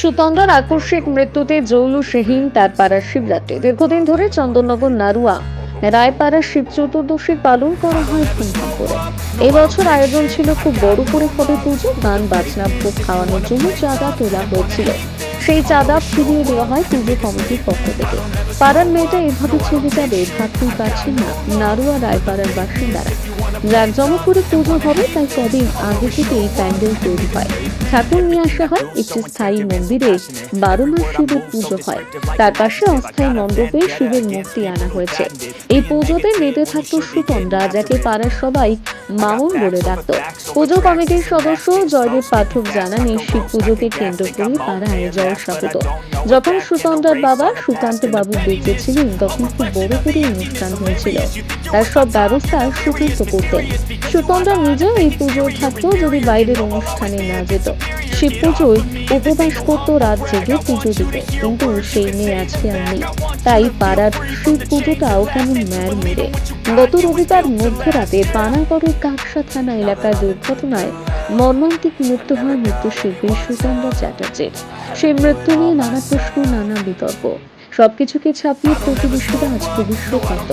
সুতন্দ্রার আকস্মিক মৃত্যুতে জৌলুসহীন তার পাড়ার শিবরাত্রি। দীর্ঘদিন ধরে চন্দননগর নারুয়া রায়পাড়ার শিব চতুর্দশী পালন করা হয় ধুমধাম করে। এই বছর আয়োজন ছিল খুব বড় করে হবে পুজো গান, বাজনা, ভোগ খাওয়ানোর জন্য চাঁদা তোলা হয়েছিল। সেই চাঁদা ফিরিয়ে দেওয়া হয় পুজো কমিটির পক্ষ থেকে। পাড়ার মেয়েটা এভাবে চলে যাবে ভাবতেই পারছেন না, নারুয়া রায়পাড়ার বাসিন্দারা। জাঁকজমক করে পুজো হবে, তাই কদিন আগে থেকেই প্যান্ডেল তৈরি হয়। ঠাকুর নিয়ে আসা হয় একটি স্থায়ী মন্দিরে বারো মাস শিবের পুজো হয়। তার পাশে অস্থায়ী মণ্ডপে শিবের মূর্তি আনা হয়েছে। এই পুজোতে মেতে থাকতো সুপন রাজাকে পাড়ার সবাই মামুন বলে ডাকত। পুজো কমিটির সদস্য জয়দেব পাঠক জানান এই শিব পুজোকে কেন্দ্র করে পাড়ায় জলসা হতো যখন সুতন্দ্রার বাবা সুকান্ত বাবু বেঁচে ছিলেন তখন খুব বড় করে অনুষ্ঠান হয়েছিল। তার সব ব্যবস্থা সুকান্ত করতেন সুতন্দ্রা নিজেও এই পুজো থাকতো যদি বাইরের অনুষ্ঠানে না যেত শিব পুজোয় উপবাস করত রাত জেগে পুজো কিন্তু সেই মেয়ে আজকে আর নেই। তাই পাড়ার সেই পুজোটাও কেমন ম্যার মেরে। গত রবিবার মধ্যরাতে পানাগড়ের কাকসা থানা এলাকার দুর্ঘটনায় মর্মান্তিক মৃত্যু হয় মৃত্যুশিল্পী সুচন্দ্র চ্যাটার্জির। সেই মৃত্যু নিয়ে নানা প্রশ্ন, নানা বিতর্ক। সবকিছুকে ছাপিয়ে প্রতিবেশীরা আজ খুবই শোকাত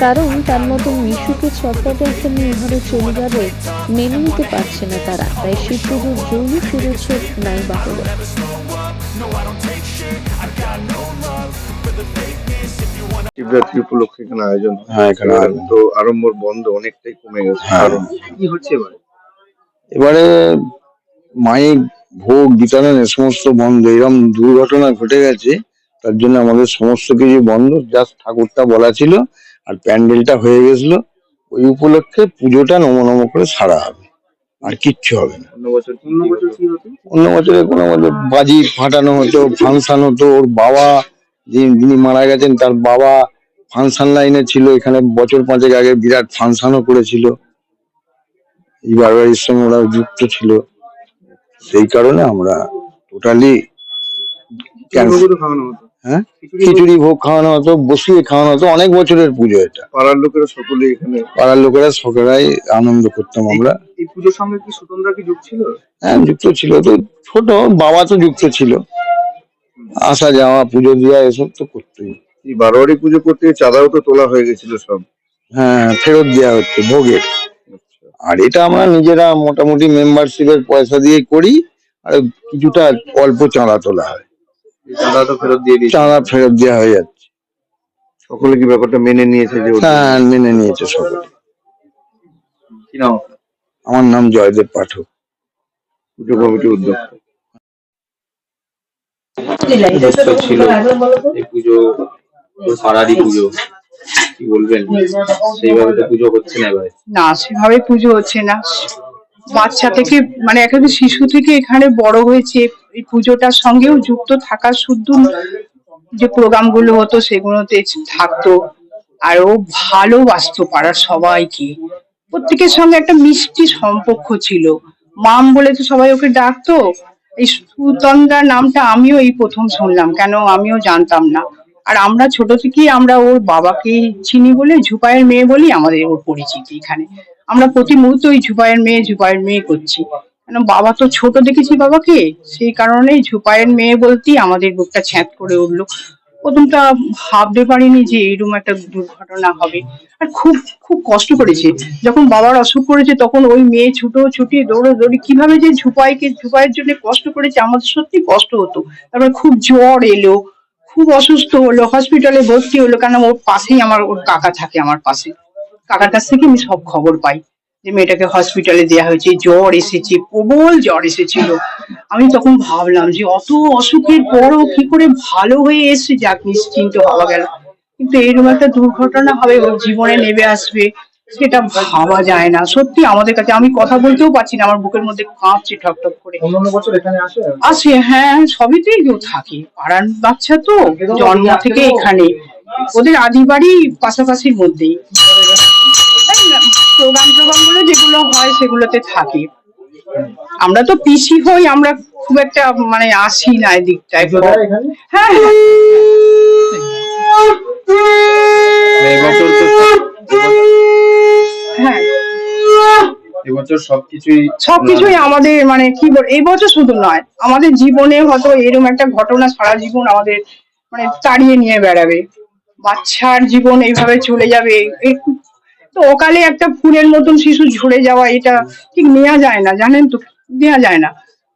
কারণ তার মতো মিশুকে ছটপটে একটা মেয়ে এভাবে চলে যাবে মেনে নিতে পারছে না তারা তাই শিব পুজোর জন্য শিরোচ্ছেদ নাই বা হলো শিবরাত্রি উপলক্ষে এখানে আয়োজন হয়। হ্যাঁ, এখানে আয়োজন। তো আড়ম্বর বন্ধ অনেকটাই কমে গেছে হ্যাঁ। কারণ কি হচ্ছে এবার এবারে মাইক ভোগ বিতরণ এ সমস্ত বন্ধ এরকম দুর্ঘটনা ঘটে গেছে তার জন্য আমাদের সমস্ত কিছু বন্ধ জাস্ট ঠাকুরটা বলা ছিল আর প্যান্ডেলটা হয়ে গেছিল। ওই উপলক্ষে পুজোটা নম নম করে সারা হবে আর কিচ্ছু হবে না। অন্য বছর অন্য বছর কি হতো? অন্য বছরে কোনো মধ্যে বাজি ফাটানো হতো ফাংশন হতো ওর বাবা যিনি যিনি মারা গেছেন তার বাবা ফাংশন লাইনে ছিল এখানে বছর পাঁচেক আগে বিরাট ফাংশনও করেছিল। এই বারবারির সঙ্গে ওরা যুক্ত ছিল। সেই কারণে আমরা টোটালি ক্যান্সেল খাওয়ানো হতো? হ্যাঁ? খিচুড়ি ভোগ। খাওয়ানো হতো বসিয়ে খাওয়ানো হতো অনেক বছরের পুজো এটা। পাড়ার লোকেরা সকলে এখানে পাড়ার লোকেরা সকলেরাই আনন্দ করতাম আমরা। এই পুজোর সঙ্গে কি সুতন্দ্রা কি যুগ ছিল? হ্যাঁ যুক্ত ছিল তো ছোট বাবা তো যুক্ত ছিল। আসা যাওয়া পুজো দেওয়া এসব তো করতেই। এই বারোয়ারি পুজো করতে গিয়ে চাঁদাও তো তোলা হয়ে গেছিল সব। হ্যাঁ ফেরত দেওয়া হচ্ছে ভোগের। আর এটা আমরা নিজেরা মোটামুটি মেম্বারশিপের পয়সা দিয়ে করি আর কিছুটা অল্প চাঁদা তোলা হয়। চাঁদা তো ফেরত দিয়ে দিয়েছে। চাঁদা ফেরত দেওয়া হয়ে যাচ্ছে। সকলে কি ব্যাপারটা মেনে নিয়েছে যে ওটা- হ্যাঁ মেনে নিয়েছে সকলে। কি নাম? আপনার? আমার নাম জয়দেব পাঠক। পুজো কমিটির উদ্যোক্তা। উৎসব ছিল। এই পুজো পুজো। কি বলবেন? সেইভাবে তো পুজো হচ্ছে না এবারে। না সেভাবে পুজো হচ্ছে না। বাচ্চা থেকে মানে একেবারে শিশু থেকে এখানে বড় হয়েছে। এই পুজোটার সঙ্গেও যুক্ত থাকার শুদ্ধ যে প্রোগ্রামগুলো হতো সেগুলোতে থাকতো। আর ও ভালোবাসতো পাড়ার সবাইকে। প্রত্যেকের সঙ্গে একটা মিষ্টি সম্পর্ক ছিল। মাম বলে তো সবাই ওকে ডাকতো। এই সুতন্দ্রা নামটা আমিও এই প্রথম শুনলাম, কেন আমিও জানতাম না। আর আমরা ছোট থেকেই আমরা ওর বাবাকে চিনি বলে ঝুপায়ের মেয়ে বলি আমাদের ওর পরিচিতি এখানে। আমরা প্রতি মুহূর্তে ওই ঝুপায়ের মেয়ে ঝুপায়ের মেয়ে করছি। বাবা তো ছোট দেখেছি বাবাকে? সেই কারণে ঝুপায়ের মেয়ে বলতেই আমাদের বুকটা ছ্যাঁত করে উঠল। প্রথমটা ভাবতে পারিনি যে এরকম একটা দুর্ঘটনা হবে। আর খুব খুব কষ্ট করেছে। যখন বাবার অসুখ করেছে, তখন ওই মেয়ে ছুটো ছুটি দৌড়ো দৌড়ি কীভাবে যে ঝুপাইকে, ঝুপাইয়ের জন্য কষ্ট করেছে, আমাদের সত্যি কষ্ট হতো। তারপরে খুব জ্বর এলো, খুব অসুস্থ হলো, হসপিটালে ভর্তি হলো, কেন ওর পাশেই আমার, ওর কাকা থাকে আমার পাশে। কাকার কাছ থেকে আমি সব খবর পাই। যে মেয়েটাকে হসপিটালে দেওয়া হয়েছে জ্বর এসেছে প্রবল জ্বর এসেছিল। আমি তখন ভাবলাম যে অত অসুখের পরও কি করে ভালো হয়ে এসছে যাক নিশ্চিন্ত হওয়া গেল। কিন্তু এরকম একটা দুর্ঘটনা হবে ওর জীবনে নেমে আসবে সেটা ভাবা যায় না। সত্যি আমাদের কাছে আমি কথা বলতেও পারছি না আমার বুকের মধ্যে কাঁপছে ঠক ঠক করে। আসে? হ্যাঁ সবইতেই কেউ থাকে। পাড়ার বাচ্চা তো জন্ম থেকে এখানে। ওদের আদি বাড়ি পাশাপাশির মধ্যেই। প্রোগ্রাম যেগুলো হয় সেগুলোতে থাকে। আমরা তো পিসি হই আমরা খুব একটা মানে আসি না এদিকটায়। হ্যাঁ হ্যাঁ। এবছর তো হ্যাঁ। এবছর সবকিছুই সবকিছুই আমাদের মানে কি বল এই বছর শুধু নয় আমাদের জীবনে হয়তো এরকম একটা ঘটনা সারা জীবন আমাদের মানে তাড়িয়ে নিয়ে বেড়াবে। বাচ্চার জীবন এইভাবে চলে যাবে এই- তো অকালে একটা ফুলের মতন শিশু ঝরে যাওয়া এটা ঠিক নেওয়া যায় না জানেন তো? নেওয়া যায় না।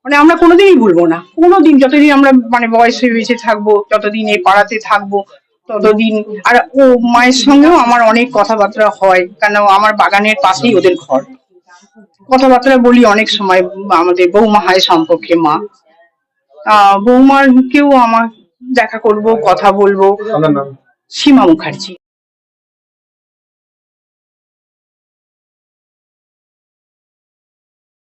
মানে আমরা কোনোদিনই ভুলবো না। কোনোদিন যতদিন আমরা মানে বয়সে বেঁচে থাকব যতদিন এই পাড়াতে থাকব ততদিন আর ও মায়ের সঙ্গেও আমার অনেক কথাবার্তা হয় কেন আমার বাগানের পাশেই ওদের ঘর। কথাবার্তা বলি অনেক সময় আমাদের বৌমা হয় সম্পর্কে মা। আহ বৌমার কেও আমার দেখা করব কথা বলব। সীমা মুখার্জি।